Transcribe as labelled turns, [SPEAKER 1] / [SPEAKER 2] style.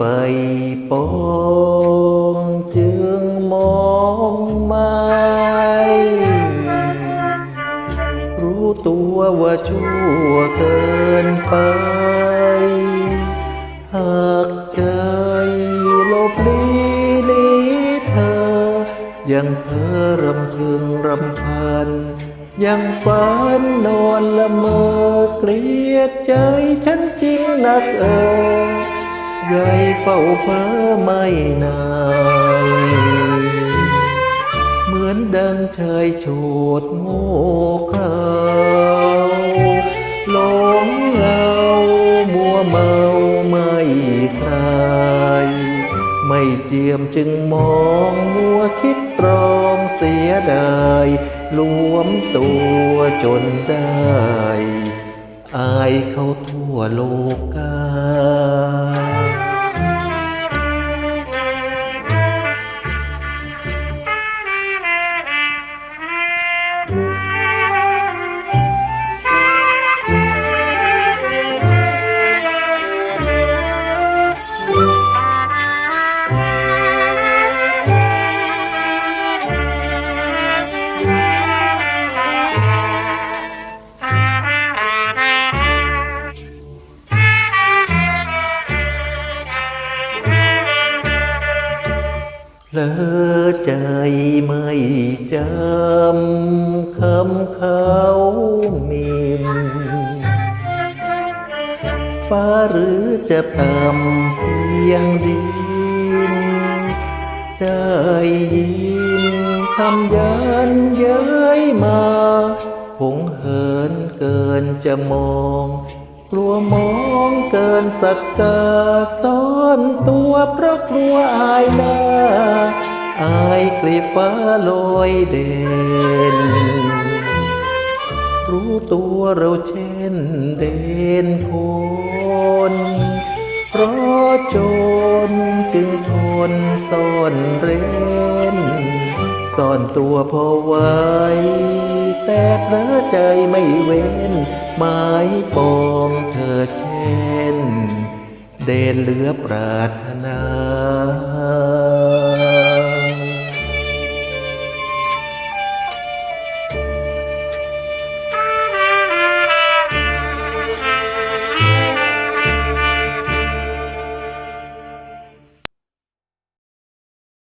[SPEAKER 1] ปองจึงมองไม่รู้ตัวว่าชั่วเกินไป หากใจลบลี้หลีเธอ ยังเพ้อรำพึงรำพัน ยังฝันนอนละเมอเกลียดใจฉันจริงนักเออ ใยเฝ้าเพ้อไม่นาน เหมือนดังชายโฉดโง่เขลาหลงเงามัวเมาไม่คลายไม่เจียมจึงมองมัวคิดตรองเสียดายรวมตัวจนได้ อายเขาทั่วโลกา ลอใจไม่จำคำเขามินฟ้าหรือจะต่ำเพียงดินได้ยินคำยันย้ายมาหงเหินเกินจะมอง กลัวมองเกินสักกาซ่อนตัวเพราะกลัวอายหน้าอายกลีฟ้าลอยเด่น รู้ตัวเราเช่นเด่นคนเพราะจนจึงทนซ่อนเร้นซ่อนตัวพอไว้ แต่พระใจไม่เว้นหมายปอง เธอเช่น เดนเลือปรารถนา